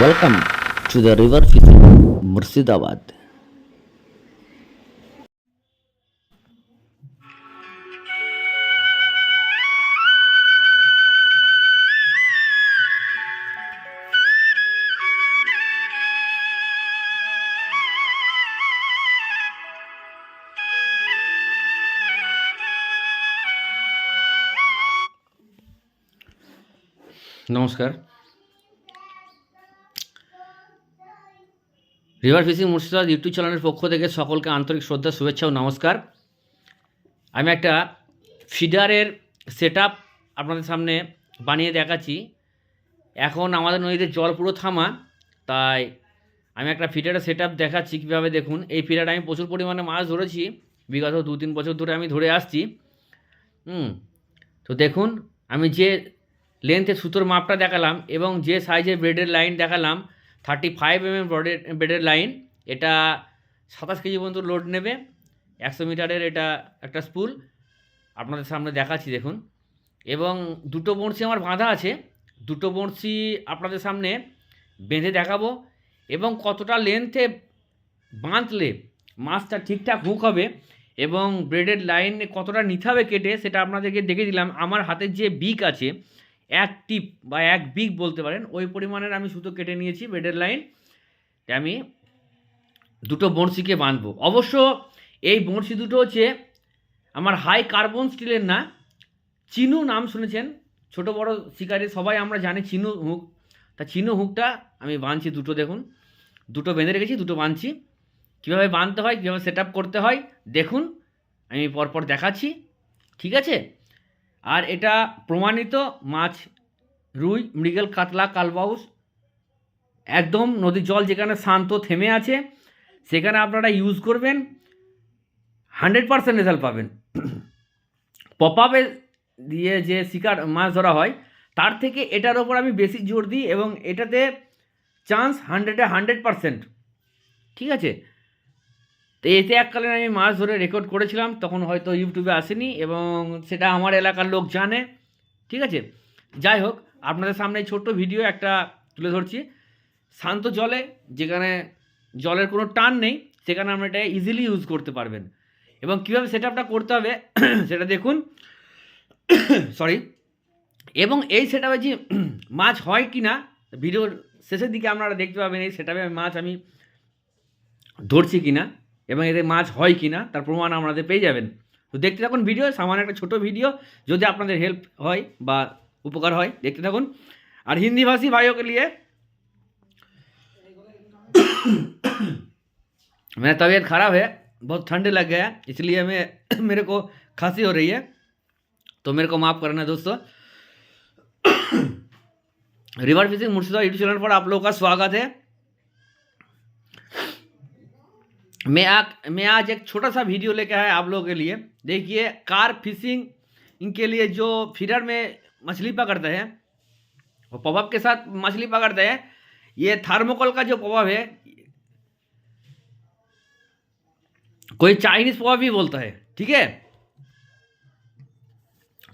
Welcome to the river fishing Murshidabad नमस्कार। River fishing Murshidabad YouTube চ্যানেলের পক্ষ থেকে সকলকে আন্তরিক শ্রদ্ধা, শুভেচ্ছা ও নমস্কার। আমি একটা ফিডারের সেট আপনাদের সামনে বানিয়ে দেখাচ্ছি। এখন আমাদের নদীতে জল পুরো থামা, তাই আমি একটা ফিডারের সেট দেখাচ্ছি কীভাবে দেখুন। এই ফিডারে আমি প্রচুর পরিমাণে মাছ ধরেছি, বিগত দু তিন বছর ধরে আমি ধরে আসছি। হুম, তো দেখুন, আমি যে লেন্থের সুতোর মাপটা দেখালাম এবং যে সাইজের ব্রেডের লাইন দেখালাম থার্টি ফাইভ এম এম ব্রডের বেডের লাইন এটা সাতাশ কেজি পর্যন্ত লোড নেবে, একশো মিটারের এটা একটা স্পুল আপনাদের সামনে দেখাচ্ছি দেখুন। এবং দুটো বড়শি আমার বাঁধা আছে, দুটো বড়শি আপনাদের সামনে বেঁধে দেখাবো। এবং কতটা লেন্থে বাঁধলে মাছটা ঠিকঠাক হুক হবে এবং ব্রেডের লাইন কতটা নিতে হবে কেটে, সেটা আপনাদেরকে দেখে দিলাম। আমার হাতের যে বিক আছে এক টিপ বা এক বিগ বলতে পারেন, ওই পরিমাণের আমি সুতো কেটে নিয়েছি বেডের লাইন। আমি দুটো বড়শিকে বাঁধবো। অবশ্য এই বড়শি দুটো হচ্ছে আমার হাই কার্বন স্টিলের না, চিনু নাম শুনেছেন, ছোট বড় শিকারি, সবাই আমরা জানি চিনু হুক। তা চিনু হুকটা আমি বাঁধছি দুটো দেখুন, দুটো বেঁধে রেখেছি, দুটো বাঁধছি। কীভাবে বাঁধতে হয়, কীভাবে সেট করতে হয়, দেখুন, আমি পরপর দেখাচ্ছি। ঠিক আছে? আর এটা প্রমাণিত মাছ, রুই, মৃগেল, কাতলা, কালবাউস, একদম নদীর জল যেখানে শান্ত থেমে আছে, সেখানে আপনারা ইউজ করবেন হান্ড্রেড পারসেন্ট রেজাল্ট পাবেন। পপ দিয়ে যে শিকার মাছ ধরা হয়, তার থেকে এটার ওপর আমি বেশি জোর দিই এবং এটাতে চান্স হান্ড্রেডে হান্ড্রেড পারসেন্ট ঠিক আছে? তো এতে এককালীন আমি মাছ ধরে রেকর্ড করেছিলাম, তখন হয়তো ইউটিউবে আসেনি এবং সেটা আমার এলাকার লোক জানে। ঠিক আছে? যাই হোক, আপনাদের সামনে ছোট্ট ভিডিও একটা তুলে ধরছি। শান্ত জলে, যেখানে জলের কোনো টান নেই, সেখানে আমরা এটা ইজিলি ইউজ করতে পারবেন। এবং কীভাবে সেট আপটা করতে হবে, সেটা দেখুন। সরি এবং এই সেট আপে যে মাছ হয় কি না ভিডিওর শেষের দিকে আপনারা দেখতে পাবেন এই সেট আপে মাছ আমি ধরছি কি না এবং এতে মাছ হয় কি না তার প্রমাণ আপনাদের পেয়ে যাবেন তো দেখতে থাকুন ভিডিও সামান্য একটা ছোট ভিডিও যদি আপনাদের হেল্প হয় বা উপকার হয় দেখতে থাকুন আর हिंदी भाषी भाइयों के लिए मेरा तबीयत ख़राब है बहुत ठंड लग गया है, इसलिए मैं मेरे को खांसी हो रही है तो मेरे को माफ़ करना दोस्तों river fishing Murshidabad YouTube channel पर आप लोगों का स्वागत है मैं आ, मैं आज एक छोटा सा वीडियो लेके आया आप लोगों के लिए। देखिए कार फिशिंग इनके लिए जो फिडर में मछली पकड़ते हैं वो पॉपअप के साथ मछली पकड़ते हैं ये थर्मोकोल का जो पॉपअप है कोई चाइनीज़ पॉपअप भी बोलता है ठीक है?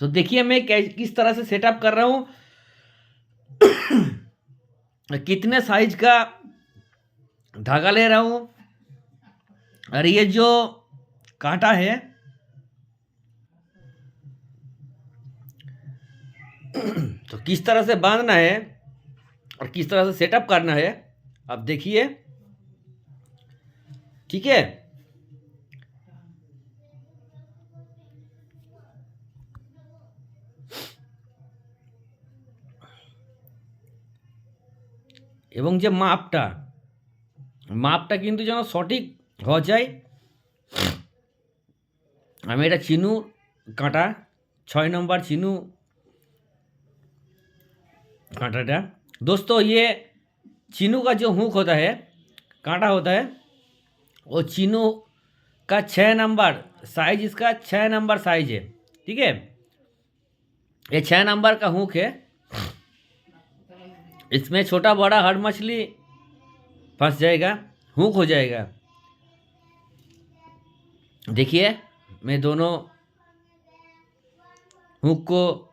तो देखिए मैं किस तरह से सेटअप कर रहा हूँ। कितने साइज़ का धागा ले रहा हूँ और ये जो कांटा है तो किस तरह से बांधना है और किस तरह से सेटअप करना है अब देखिए ठीक है এবং যে মাপটা মাপটা কিন্তু যেন সঠিক হওয়া যায় আমি এটা চিনু কাঁটা ছয় नंबर चिनू कांटाटा दोस्तों ये चीनू का जो हुक होता है कांटा होता है वो चीनू का छः नंबर साइज इसका छः नंबर साइज है ठीक है ये छः नंबर का हुक है इसमें छोटा बड़ा हर मछली फंस जाएगा हुक हो जाएगा देखिए, मैं दोनों हुक को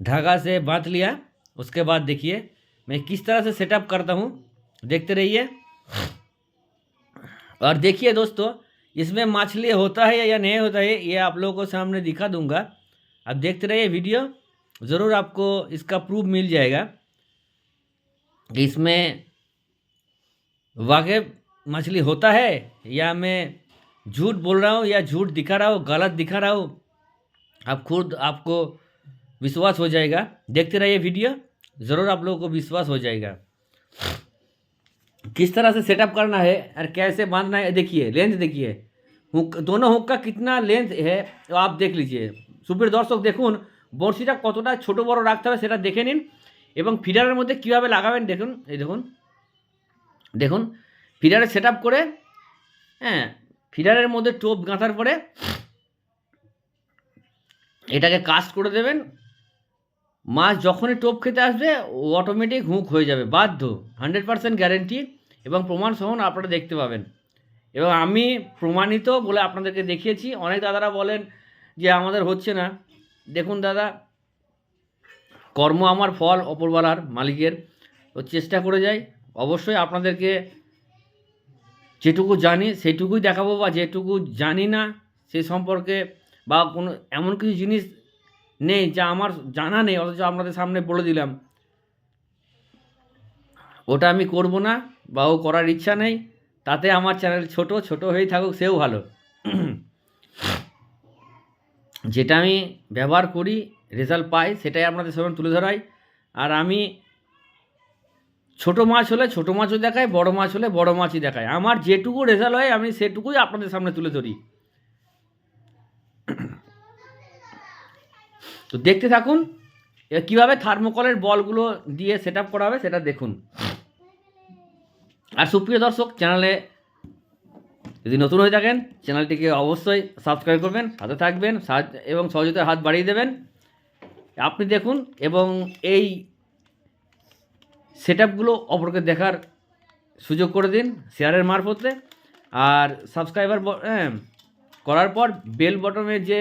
धागा से बाँध लिया। उसके बाद देखिए, मैं किस तरह से सेटअप करता हूँ, देखते रहिए। और देखिए दोस्तों, इसमें मछली होता है या नहीं होता है, ये आप लोगों को सामने दिखा दूँगा। आप देखते रहिए वीडियो, ज़रूर आपको इसका प्रूफ मिल जाएगा इसमें वाकई मछली होता है या मैं झूठ बोल रहा हूँ या झूठ दिखा रहा हूँ गलत दिखा रहा हूँ आप खुद आपको विश्वास हो जाएगा देखते रहिए वीडियो ज़रूर आप लोगों को विश्वास हो जाएगा किस तरह से सेटअप करना है और कैसे बांधना है देखिए लेंथ देखिए हुक दोनों हुक का कितना लेंथ है তো आप देख लीजिए সুপ্রিয় দর্শক দেখুন বড়শিটা কতটা ছোট বড় রাখতে হবে সেটা দেখে নিন এবং ফিডারের মধ্যে কীভাবে লাগাবেন দেখুন এই দেখুন দেখুন ফিডারে সেট করে হ্যাঁ ফিডারের মধ্যে টোপ গাঁথার পরে এটাকে কাস্ট করে দেবেন। মাছ যখনই টোপ খেতে আসবে, ও অটোমেটিক হুক হয়ে যাবে। বাধ্য হান্ড্রেড পারসেন্ট গ্যারেন্টি এবং প্রমাণ সহ আপনারা দেখতে পাবেন। এবং আমি প্রমাণিত বলে আপনাদেরকে দেখিয়েছি। অনেক দাদারা বলেন যে আমাদের হচ্ছে না। দেখুন দাদা, কর্ম আমার ফল, অপরবালার মালিকের। তো চেষ্টা করে যাই। অবশ্যই আপনাদেরকে যেটুকু জানি সেটুকুই দেখাবো বা যেটুকু জানি না, সে সম্পর্কে বা কোনো এমন কিছু জিনিস নেই যা আমার জানা নেই, অথচ আপনাদের সামনে বলে দিলাম। ওটা আমি করব না বা ও করার ইচ্ছা নেই, তাতে আমার চ্যানেল ছোট ছোট হয়েই থাকুক, সেও ভালো। যেটা আমি ব্যবহার করি, রেজাল্ট পাই, সেটাই আপনাদের সামনে তুলে ধরাই। আর আমি ছোট মাছ হলে ছোট মাছও দেখায়, বড় মাছ হলে বড় মাছই দেখায়। আমার যেটুকু রেজাল্ট হয়, আমি সেটুকুই আপনাদের সামনে তুলে ধরি। তো দেখতে থাকুন কীভাবে থার্মোকলের বলগুলো দিয়ে সেট আপ করা হবে সেটা দেখুন। আর সুপ্রিয় দর্শক চ্যানেলে যদি নতুন হয়ে থাকেন চ্যানেলটিকে অবশ্যই সাবস্ক্রাইব করবেন, সাথে থাকবেন এবং সহযোগিতার হাত বাড়িয়ে দেবেন। আপনি দেখুন, এবং এই সেট আপগুলো অপরকে দেখার সুযোগ করে দিন শেয়ারের মারফতে। আর সাবস্ক্রাইবার করার পর বেল বটমের যে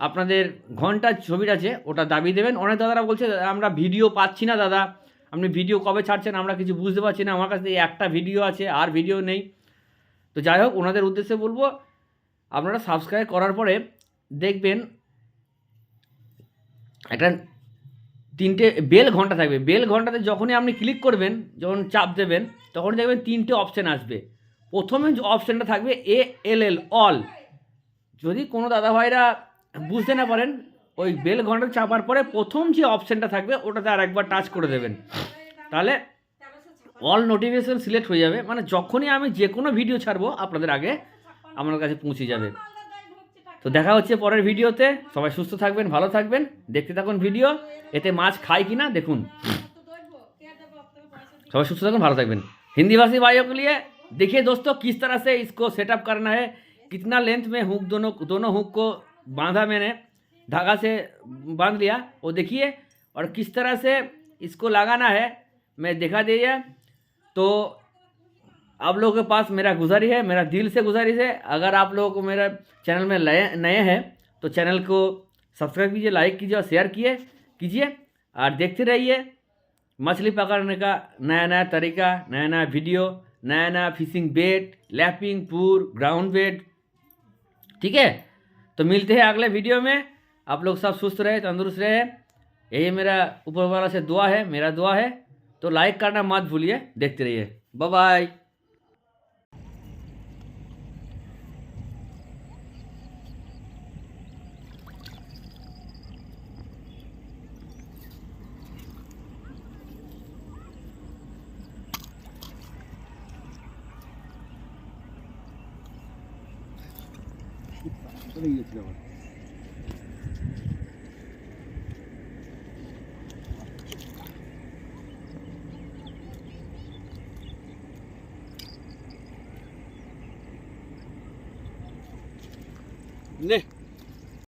আপনাদের ঘণ্টার ছবিটা আছে, ওটা দাবি দেবেন। অনেক দাদারা বলছে আমরা ভিডিও পাচ্ছি না, দাদা। আপনি ভিডিও কবে ছাড়ছেন? আমরা কিছু বুঝতে পারছি না। আমার কাছে একটা ভিডিও আছে, আর ভিডিও নেই। তো যাই হোক, ওনাদের উদ্দেশ্যে বলব, আপনারা সাবস্ক্রাইব করার পরে দেখবেন একটা তিনটে বেল ঘণ্টা থাকবে। বেল ঘন্টাতে যখনই আপনি ক্লিক করবেন, যখন চাপ দেবেন তখন দেখবেন তিনটে অপশান আসবে। প্রথমে যে অপশানটা থাকবে এ এল এল অল যদি কোনো দাদাভাইরা বুঝতে না পারেন, ওই বেল ঘণ্টা চাপার পরে প্রথম যে অপশানটা থাকবে, ওটাতে আর একবার টাচ করে দেবেন। তাহলে অল নোটিফিকেশান সিলেক্ট হয়ে যাবে। মানে যখনই আমি যে কোনো ভিডিও ছাড়বো, আপনাদের আগে আমার কাছে পৌঁছে যাবে। তো দেখা হচ্ছে পরের ভিডিওতে সবাই সুস্থ থাকবেন ভালো থাকবেন দেখতে থাকুন ভিডিও এতে মাছ খায় কি না দেখুন सभी सुस्त থাকুন ভালো থাকবেন हिंदी भाषी भाइयों के लिए देखिए दोस्तों किस तरह से इसको सेटअप करना है कितना लेंथ में हुक दोनों दोनों हुक को बांधा मैंने धागा से बांध लिया वो देखिए और किस तरह से इसको लगाना है मैं दिखा दीजिए तो आप लोगों के पास मेरा गुजारिश है, मेरा दिल से गुजारिश है। अगर आप लोगों को मेरा चैनल में नए हैं तो चैनल को सब्सक्राइब कीजिए, लाइक कीजिए और शेयर किए, कीजिए और देखते रहिए मछली पकड़ने का नया नया तरीका, नया नया वीडियो, नया नया फिशिंग बेट, लैपिंग, पूर, ग्राउंड बेट। ठीक है? तो मिलते हैं अगले वीडियो में। आप लोग सब सुस्त रहे, तंदुरुस्त रहे। यही मेरा ऊपर वाला से दुआ है, मेरा दुआ है। तो लाइक करना मत भूलिए, देखते रहिए। Bye बाय নে